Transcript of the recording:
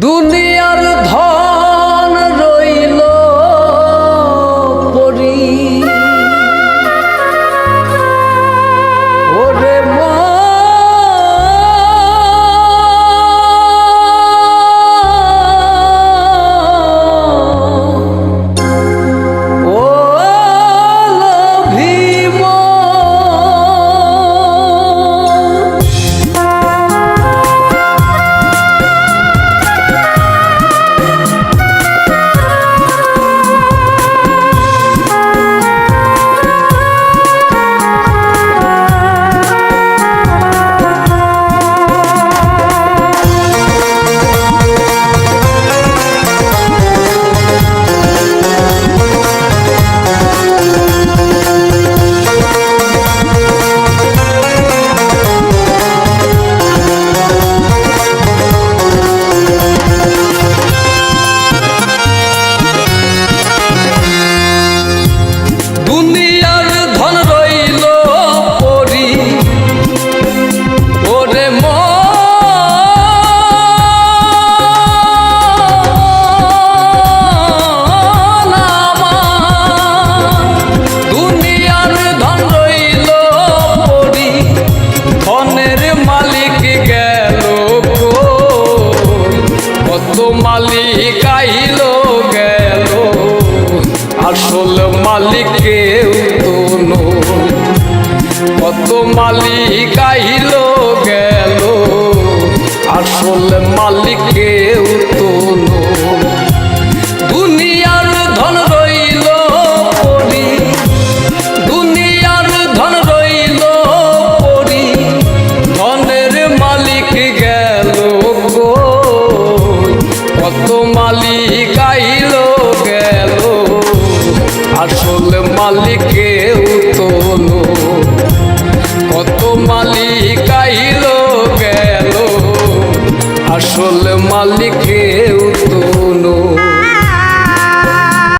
দুনিয়ার ধন মালিক আইল গেল আসল মালিক কেউ তো। কত মালিক আইল গেল আসল মালিক মালিক আইল গেল। আসল মালিক কেউ তো নয়। কত মালিক আইল গেল। আসল মালিক কেউ